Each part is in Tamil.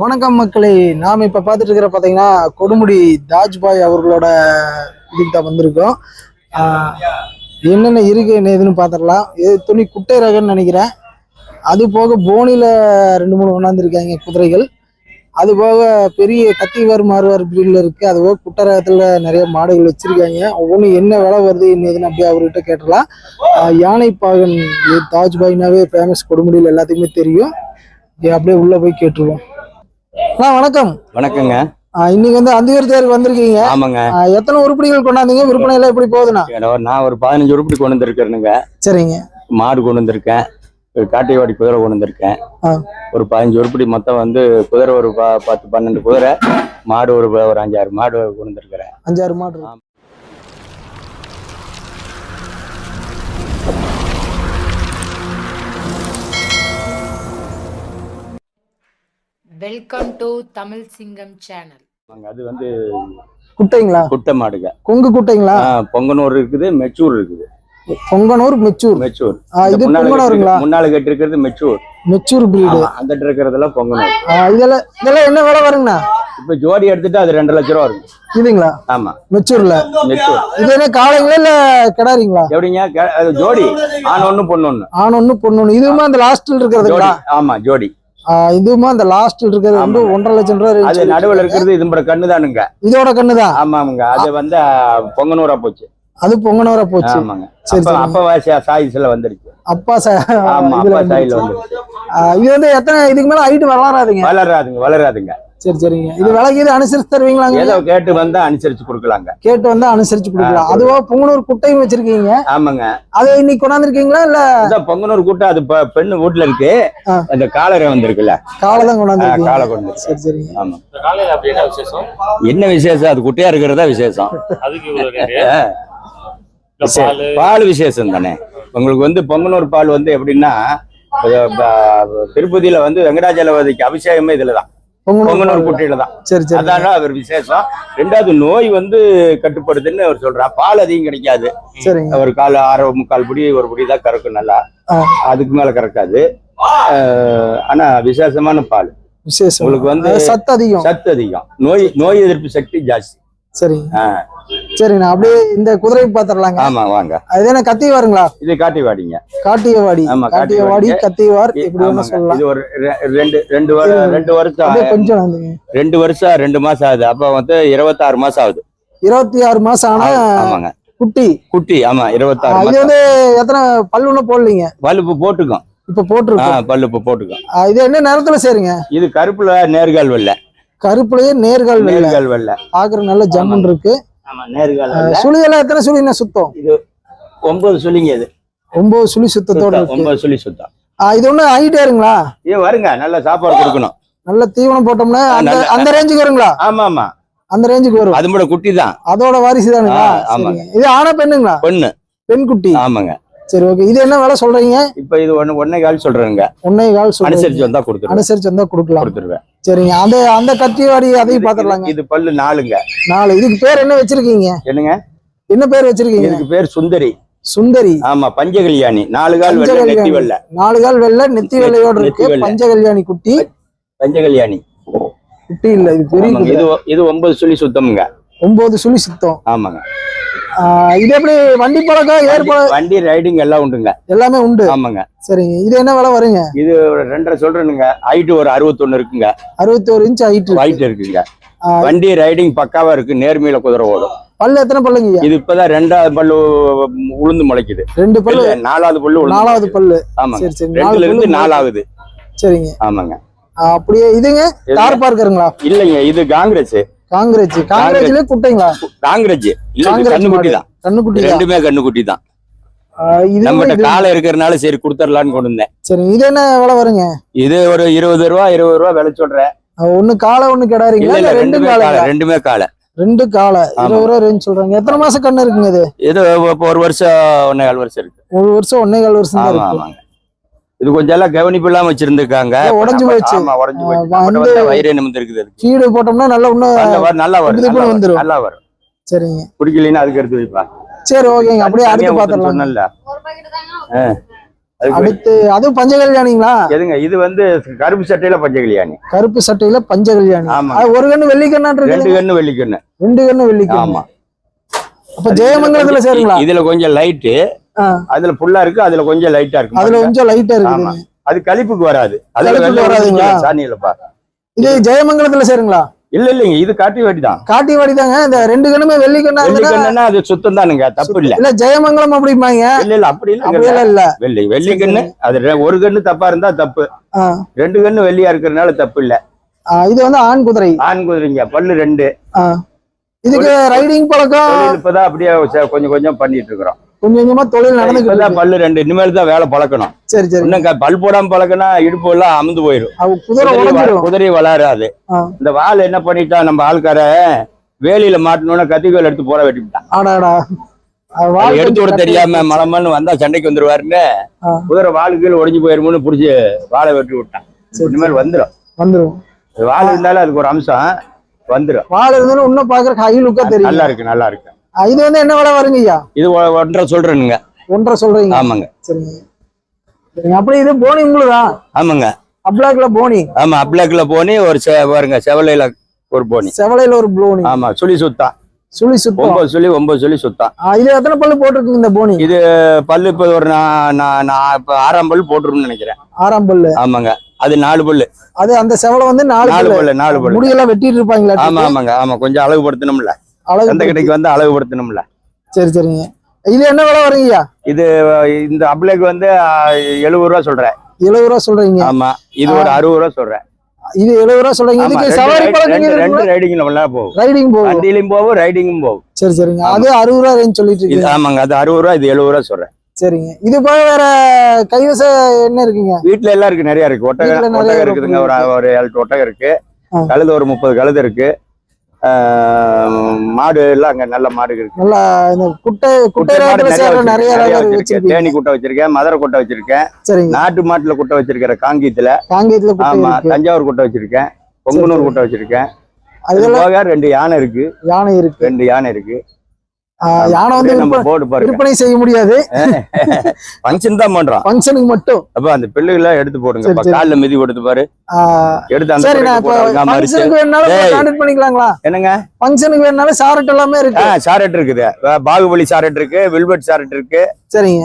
வணக்கம் மக்களை. நாம் இப்போ பார்த்துட்டு இருக்கிற பார்த்தீங்கன்னா கொடுமுடி தாஜ்பாய் அவர்களோட இதுக்கு தான் வந்திருக்கோம். என்னென்ன இருக்கு என்ன ஏதுன்னு பார்த்துடலாம். இது துணி குட்டை ரகம்னு நினைக்கிறேன். அது போக போனியில் ரெண்டு மூணு கொண்டாந்துருக்காங்க குதிரைகள். அது போக பெரிய கத்திவார் மாறுவார் பிரீடில் இருக்குது அது போக குட்டை ரகத்தில் நிறைய மாடுகள் வச்சுருக்காங்க. ஒவ்வொன்றும் என்ன விலை வருது என்ன ஏதுன்னு அப்படியே அவர்கிட்ட கேட்டலாம். யானைப்பாகன் யானை பாகன் இது தாஜ்பாய்னாவே ஃபேமஸ் கொடுமுடியில் எல்லாத்துக்குமே தெரியும். அப்படியே உள்ள போய் கேட்டுருவோம். அண்ணா வணக்கம். வணக்கங்க. இன்னைக்கு வந்து அந்தியூர் தேருக்கு வந்திருக்கீங்க. ஆமாங்க. எத்தனை உருப்படிகள் கொண்டாந்தீங்க? விற்பனை எல்லாம் எப்படி போகுதுண்ணா? நான் ஒரு பதினஞ்சு உருப்படி கொண்டு வந்திருக்கிறேனுங்க. சரிங்க. மாடு கொண்டு வந்திருக்கேன். ஒரு காட்டைவாடி குதிரை கொண்டு வந்திருக்கேன். ஒரு பதினஞ்சு உருப்படி மொத்தம் வந்து குதிரை ஒரு பத்து பன்னெண்டு குதிரை மாடு ஒரு ஒரு அஞ்சாறு மாடு கொண்டு வந்திருக்கிறேன். அஞ்சாறு மாடு வெல்கம் டு தமிழ் சிங்கம் சேனல் அது வந்து குட்டைங்களா? குட்டை மாடுங்க. கொங்கு குட்டைங்களா? பொங்கனூர் இருக்குது மெச்சூர் இருக்குது. பொங்கனூர் மெச்சூர். மெச்சூர். இது பொங்கனூருங்களா? முன்னால கட்டி இருக்கிறது மெச்சூர். மெச்சூர் பிரீடு அந்த இருக்கிறதெல்லாம் பொங்கனூர். இதெல்லாம் இதெல்லாம் என்ன விலை வருங்கண்ணா? இப்ப ஜோடி எடுத்துட்டு அது ரெண்டு லட்ச ரூபா இருக்கும் இதுங்களா? ஆமா. மெச்சூர்ல. மெச்சூர். இது என்ன காளைங்களா இல்ல கிடாரிங்களா? எப்படிங்க? ஜோடி. ஆண் ஒண்ணு பொண்ணு ஒண்ணு. ஆண் ஒண்ணு பொண்ணு ஒண்ணு. இதுவுமே அந்த லாஸ்ட்ல ஜோடி இருக்கிறதுங்களா? ஆமா ஜோடி. இதுவுமே அந்த லாஸ்ட்ல இருக்கிறது வந்து. ஒன்றரை லட்சம் ரூபாய் அது நடுவுல இருக்கு. இருக்கிறது இதும்பட கண்ணு தானுங்க இதோட கண்ணுதான்? ஆமாங்க. அது வந்து பொங்கனூரா போச்சு. அது பொங்கனூரா போச்சு. ஆமாங்க. சரி. அப்ப சாயிஸ்ல வந்துருச்சு. அப்பா இது வந்து எத்தனை இதுக்கு மேல ஹைட் வளராதுங்க. வளராதுங்க வளராதுங்க. சரி சரிங்க. இது விலைக்கு அனுசரிச்சு தருவீங்களாங்க? ஏதோ கேட்டு வந்தா அனுசரிச்சு கொடுக்கலாங்க. கேட்டு வந்து அனுசரிச்சு கொடுக்கலாம் அதுவா புங்கனூர் குட்டையும் வச்சிருக்கீங்க? ஆமாங்க. அதை இன்னைக்கு கொண்டாந்துருக்கீங்களா இல்ல? இந்த பொங்கனூர் கூட்டம் அது பெண்ணு வீட்டுல இருக்கு. அந்த காலரை வந்திருக்குல்ல. காலை தான் கொண்டாந்துருக்கீங்க காலை கொண்டு. சரி சரிங்க. ஆமா. என்ன விசேஷம்? என்ன விசேஷம்? அது குட்டையா இருக்கிறதா விசேஷம்? பால் விசேஷம் தானே. உங்களுக்கு வந்து பொங்கனூர் பால் வந்து எப்படின்னா திருப்பதியில வந்து வெங்கடாஜலபதிக்கு அபிஷேகமே இதுலதான். பொங்கனூர் பொங்கனூர் குட்டையில தான் சரி சரி அதான அவர் விசேஷம். ரெண்டாவது நோய் வந்து கட்டுப்படுதுன்னு அவர் சொல்றார். பால் அதிகம் கிடைக்காது. ஒரு கால் அரை முக்கால் புடி ஒரு புடி தான் கறக்கும் நல்லா. அதுக்கு மேல கறக்காது. ஆனா விசேஷமான பால். விசேஷம். உங்களுக்கு வந்து சத்து அதிகம். சத்து அதிகம். நோய் நோய் எதிர்ப்பு சக்தி ஜாஸ்தி. சரிங்க சரிண்ணா அப்படியே இந்த குதிரை பாத்திரலாங்க. ஆமா வாங்க. அது என்ன கத்தி வாருங்களா இது காட்டி வாடிங்க காட்டியவாடி. ஆமா, காட்டியவாடி. கத்திவார் இப்படி ஒண்ணு. சொல்லலாம். இது ஒரு ரெண்டு ரெண்டு ரெண்டு வருஷம் கொஞ்சம் ரெண்டு வருஷம் ரெண்டு மாசம் ஆகுது. அப்ப வந்து இருபத்தாறு மாசம் ஆகுது. இருபத்தி ஆறு மாசம் ஆனா ஆமாங்க. குட்டி. குட்டி ஆமா இருபத்தாறு இது வந்து எத்தனை பல்லு ஒண்ணு போடலீங்க. பல்லுப்பு போட்டுக்கும். இப்ப போட்டிருக்கோம். போட்டுக்கும். ஆ, இது என்ன நேரத்துல சரிங்க? இது கருப்புல நேர்கால் வெள்ள. கருப்புலயே நேர்கால் வெள்ளை. நேர்கால் வெள்ள. பாக்குற நல்ல ஜம்முன் இருக்கு. சுழி எல்லாம் எத்தனை சுழிண்ணா சுத்தம்? ஒன்பது சொல்லிங்க இது. ஒன்பது சுழி சுத்தத்தோட ஒன்பது சொல்லி சுத்தம். இது ஒண்ணு ஏறுங்களா? இது வருங்க. நல்ல சாப்பாடு கொடுக்கணும். நல்ல தீவனம் போட்டோம்னா அந்த அந்த ரேஞ்சுக்கு வருங்களா? ஆமா ஆமா அந்த ரேஞ்சுக்கு வரும். அது கூட குட்டி தான். அதோட வாரிசு தானுங்களா. இது ஆனா பெண்ணுங்களா? பொண்ணு. பெண் குட்டி ஆமாங்க. சரி ஓகே இது என்ன விலை சொல்றீங்க? இப்ப இது ஒண்ணு ஒன்னே கால் சொல்றேங்க ஒன்னே கால் சொல்றீங்க. அனுசரிச்சு வந்தா கொடுத்துருவேன். அனுசரிச்சு வந்தா கொடுக்கலாம். கொடுத்துருவேன். சரிங்க. அந்த அந்த கத்திவாடி அதையும் பாத்துடலாங்க இது பல்லு நாலுங்க. நாலு. இதுக்கு பேர் என்ன வச்சிருக்கீங்க? என்னங்க? என்ன பேர் வச்சிருக்கீங்க? இதுக்கு பேர் சுந்தரி. சுந்தரி. ஆமா பஞ்சகல்யாணி. நாலு கால் வெள்ள நெத்தி. வெள்ள. நாலு கால் வெள்ளை நெத்தி வெள்ளையோட இருக்கு. பஞ்சகல்யாணி குட்டி. பஞ்சகல்யாணி. குட்டி இல்ல இது பெரிய. இது இது ஒன்பது சொல்லி சுத்தமுங்க. ஒன்பது சுழி சுத்தம். ஆமாங்க. இது எப்படி வண்டி பழக்கம் பழக்கம் வண்டி ரைடிங் எல்லாம் உண்டுங்க. எல்லாமே உண்டு? ஆமாங்க. சரிங்க. இது என்ன விலை வருங்க? இது ரெண்டரை சொல்றேனுங்க. ஹைட் ஒரு அறுபத்தொன்னு இருக்குங்க. அறுபத்தோரு இன்ச் ஹைட் ஹைட் இருக்குங்க. வண்டி ரைடிங் பக்காவா இருக்கு. நேர்மையில குதிரை ஓடும். பல்லு எத்தனை பல்லுங்க இது இப்பதான் ரெண்டாவது பல்லு உளுந்து முளைக்குது. ரெண்டு பல்லு? நாலாவது பல்லு நாலாவது. பல்லு. ஆமாங்க. சரி சரி. ரெண்டுல இருந்து நாலாவது. சரிங்க. ஆமாங்க. அப்படியே இதுங்க? தார் பார்க்கருங்களா இல்லைங்க இது காங்கிரஸ். காங்கிரஸ் காங்கிரஸ்ல குட்டைங்களா? காங்கிரஸ். கண்ணுக்குட்டி. தான். கண்ணுக்குட்டி ரெண்டுமே கண்ணுக்குட்டி தான். நம்மகிட்ட காலை இருக்கிறனால சரி கொடுத்துடலான்னு கொண்டு வந்தேன். சரி இது என்ன விலை வருங்க? இது ஒரு இருபது ரூபா இருபது ரூபா விலை சொல்றேன். ஒண்ணு காலை ஒண்ணு ரெண்டு ரெண்டுமே காலை ரெண்டுமே காலை. ரெண்டு காலை. இருபது ரூபா ரேஞ்ச் சொல்றாங்க. எத்தனை மாசம் கண்ணு இருக்குங்க இது? இது ஒரு வருஷம் ஒன்னே கால் வருஷம் இருக்கு. ஒரு வருஷம் ஒன்னே கால் வருஷம் தான் இருக்கு. இது கொஞ்சம் எல்லாம் கவனிப்பு இல்லாம வச்சிருந்திருக்காங்க. உடைஞ்சு. ஆமா உடஞ்சு வந்தா வயிறே அதுக்கு. ஃபீடு போட்டோம்னா நல்லா இன்னும் நல்லா வரும் நல்லா நல்லா வந்துரும். நல்லா வரும். சரிங்க. குடிக்கலைன்னா அதுக்கு எடுத்து வைப்பா. சரி ஓகேங்க. அப்படியே அடுத்து. ஆ. அதுக்கு அடுத்து அதுவும் பஞ்ச கல்யாணிங்களா எதுங்க இது வந்து கருப்பு சட்டையில பச்சை கல்யாணி கருப்பு சட்டையில பஞ்ச கல்யாணி ஆமா. ஒரு கண்ணு வெள்ளிக்கண்ணான் ரெண்டு கண்ணு வெள்ளிக்கண்ணு. ரெண்டு கண்ணு வெள்ளிக்கண்ணு. ஆமா. அப்ப ஜெயமங்கலத்துல சேருங்களா? இதுல கொஞ்சம் லைட்டு. அதுல ஃபுல்லா இருக்கு அதுல கொஞ்சம் லைட்டா இருக்கு. அதுல கொஞ்சம் லைட்டா ஆமா. இருக்குது அது கழிப்புக்கு வராது. அது கழிப்புக்கு வெள்ளை வராதுங்களா? சாணியிலப்பா இது ஜெயமங்கலத்துல சேருங்களா? இல்ல இல்லைங்க இது காட்டி வாடி தான் காட்டி வாடிதாங்க. இந்த ரெண்டு கண்ணுமே வெள்ளிக்கண்ணா இருந்தா வெள்ளிக்கண்ணுன்னா அது சுத்தம். தானுங்க தப்பு இல்ல. இல்ல ஜெயமங்கலம் அப்படிம்பாங்க. இல்ல இல்ல அப்படி இல்ல இல்ல. வெள்ளி வெள்ளி கண்ணு அது ஒரு கண்ணு தப்பா இருந்தா தப்பு. ரெண்டு கண்ணு வெள்ளியா இருக்கிறதுனால தப்பு இல்ல. இது வந்து ஆண் குதிரை. ஆண் குதிரைங்க பல்லு ரெண்டு. இதுக்கு ரைடிங் பழக்கம் இப்பதான் அப்படியே கொஞ்சம் கொஞ்சம் பண்ணிட்டு இருக்கிறோம். கொஞ்சம் கொஞ்சமா தொழில் இருக்கு. பல்லு ரெண்டு இனிமேல் தான் வேலை பழக்கணும். சரி சரி. இன்னும் பல் போடாம பழக்கனா இடுப்பு எல்லாம் அமுந்து போயிடும் குதிரை குதிரை வளராது. இந்த வால் என்ன பண்ணிட்டா நம்ம ஆள்கார வேலியில மாட்டணும்னா கத்திக்கோல் எடுத்து போட வெட்டிவிட்டான் எடுத்து விட தெரியாம மலமல்னு வந்தா சண்டைக்கு வந்துருவாருன்னு. குதிரை வால் கீழே ஒடிஞ்சு போயிருமோன்னு புடிச்சு வாழை வெட்டி விட்டான். இனிமேல் வந்துடும் வந்துரும். வால் இருந்தாலும் அதுக்கு ஒரு அம்சம். வந்துடும் வால் இருந்தாலும் இன்னும் பாக்குறதுக்கு ஹை லுக்கா தெரியும். நல்லா இருக்கு நல்லா இருக்கு. இது வந்து என்ன விலை வருங்க ஐயா? இது ஒன்றரை சொல்றேனுங்க. ஒன்றரை சொல்றீங்க. ஆமாங்க. சரிங்க. அப்படி இது போனி உங்களுதா? ஆமாங்க. அப்ளாக்ல போனி? ஆமா அப்ளாக்ல போனி ஒரு செ- பாருங்க செவலையில ஒரு போனி. செவலையில ஒரு போனி. ஆமா சுழி சுத்தான் சுழி சுத்தம் ஒன்பது சுழி ஒன்பது சுழி சுத்தான் ஆ, இது எத்தனை பல்லு போட்டிருக்குங்க இந்த போனி? இது பல்லு இப்ப ஒரு நான் ஆறாம் பல்லு போட்டுருன்னு நினைக்கிறேன். ஆறாம் பல்லு. ஆமாங்க. அது நாலு பல்லு. அது அந்த செவலை வந்து நாலு நாலு பல்லு. நாலு பல்லு. முடியெல்லாம் வெட்டிட்டு இருப்பாங்களா ஆமா ஆமாங்க. ஆமா கொஞ்சம் அழகுபடுத்தணும்ல. அழகு அந்த கடைக்கு வந்து அழகுபடுத்தணும்ல. சரி சரிங்க. இது என்ன விலை வருங்கய்யா இது இந்த அப்ளைக்கு வந்து எழுபது ரூபா சொல்றேன். எழுபது ரூபா சொல்றீங்க. ஆமா. இது ஒரு அறுபது ரூபா சொல்றேன். இது எழுபது ரூபா சொல்றீங்க. இதுக்கு ரெண்டு சவாரி பழக்கம்? ரைடிங் நல்லா போகும். ரைடிங் போகும். வண்டியிலும் போகும் ரைடிங்கும் போகும். சரி சரிங்க. அது அறுபது ரூபா ரேஞ்ச் சொல்லிட்டு இருக்கீங்க. ஆமாங்க. அது அறுபது ரூபா இது எழுபது ரூபா சொல்றேன். சரிங்க. இது போக வேற கைவச என்ன இருக்குங்க? வீட்டுல எல்லாம் இருக்கு நிறைய இருக்கு. ஒட்டகம் ஒட்டகம் இருக்குதுங்க. ஒரு ஒரு ஏழு ஒட்டகம் இருக்கு. கழுது ஒரு முப்பது கழுது இருக்கு. மாடு எல்லாம் அங்க நல்ல மாடு இருக்கு. நல்லா இந்த குட்டை குட்டை நிறைய வச்சிருக்கேன் தேனி குட்டை வச்சிருக்கேன் மதுரை குட்டை வச்சிருக்கேன். நாட்டு மாட்டுல குட்டை வச்சிருக்கிறேன் காங்கீத்துல காங்கேயத்துல குட்டை ஆமா தஞ்சாவூர் குட்டை வச்சிருக்கேன் பொங்கனூர் குட்டை வச்சிருக்கேன். அது போக ரெண்டு யானை இருக்கு. யானை இருக்கு. ரெண்டு யானை இருக்கு. யானை வந்து நம்ம விற்பனை- செய்ய முடியாது. ஃபங்க்ஷன் தான் பண்றோம். ஃபங்க்ஷனுக்கு மட்டும். அப்ப அந்த பிள்ளைகள் எடுத்து போடுங்க. கால்ல மிதி கொடுத்து பாரு. எடுத்து அந்த சரி நான் ஃபங்க்ஷனுக்கு வேணாலும். கான்டாக்ட் பண்ணிக்கலாங்களா? என்னங்க? ஃபங்க்ஷனுக்கு வேணாலும் சாரட் எல்லாமே இருக்கு. சாரெட் இருக்குது. பாகுபலி சாரெட் இருக்கு வில்வெட் சாரெட் இருக்கு. சரிங்க.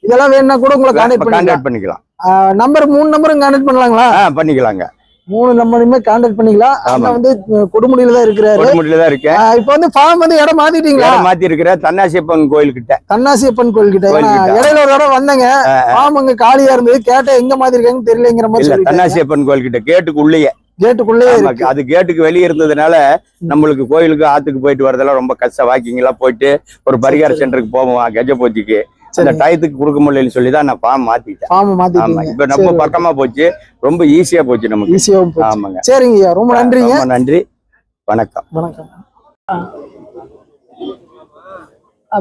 இதெல்லாம் வேணும்னா கூட உங்களை கான்டாக்ட் பண்ணிக்கலாம். நம்பர் மூணு நம்பரும் கான்டாக்ட் பண்ணலாங்களா? பண்ணிக்கலாங்க. மூணு நம்பருமே கான்டாக்ட் பண்ணிக்கலாம் ஆமா. வந்து கொடுமுடியில தான் இருக்கிறாரு. கொடுமுடியில தான் இருக்கேன். இப்போ வந்து ஃபார்ம் வந்து இடம் மாத்திட்டீங்களா? மாத்தி இருக்கிற தன்னாசியப்பன் கோயில் கிட்ட கண்ணாசியப்பன் கோயில் கிட்ட. இடையில ஒரு தடவை வந்தேங்க. ஃபார்ம் அங்க காலியா இருந்தது. கேட்ட எங்க மாதிரி இருக்காங்கன்னு தெரியலங்கிற மாதிரி தன்னாசியப்பன் கோயில் கிட்ட கேட்டுக்கு உள்ளேயே கேட்டுக்குள்ளே அது கேட்டுக்கு வெளியே இருந்ததுனால நம்மளுக்கு கோயிலுக்கு ஆத்துக்கு போயிட்டு வரதெல்லாம் ரொம்ப கஷ்டம். வாக்கிங் எல்லாம் போயிட்டு ஒரு பரிகார. சென்டருக்கு போவோம் கஜபோத்திக்கு சரி டயத்துக்கு கொடுக்க முடியலன்னு சொல்லி தான் நான் ஃபார்ம் மாத்திட்டேன். ஃபார்ம் ஆமா மாத்திட்டீங்க இப்ப ரொம்ப பக்கமா போச்சு. ரொம்ப ஈஸியா போச்சு நமக்கு. போச்சு. ஆமாங்க. சரிங்க ஐயா. ரொம்ப நன்றிங்க. ரொம்ப நன்றி. வணக்கம். வணக்கம்.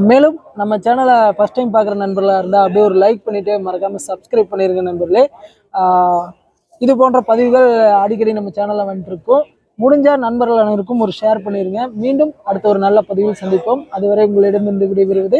மேலும் நம்ம சேனலை ஃபஸ்ட் டைம் பார்க்குற நண்பர்களாக இருந்தால் அப்படியே ஒரு லைக் பண்ணிவிட்டு மறக்காமல் சப்ஸ்கிரைப் பண்ணிருங்க நண்பர்களே. இது போன்ற பதிவுகள் அடிக்கடி நம்ம சேனலில் வந்துட்டுருக்கோம் முடிஞ்ச நண்பர்கள் அனைவருக்கும் ஒரு ஷேர் பண்ணிருங்க. மீண்டும் அடுத்த ஒரு நல்ல பதிவில் சந்திப்போம். அதுவரை உங்களிடமிருந்து விடைபெறுவது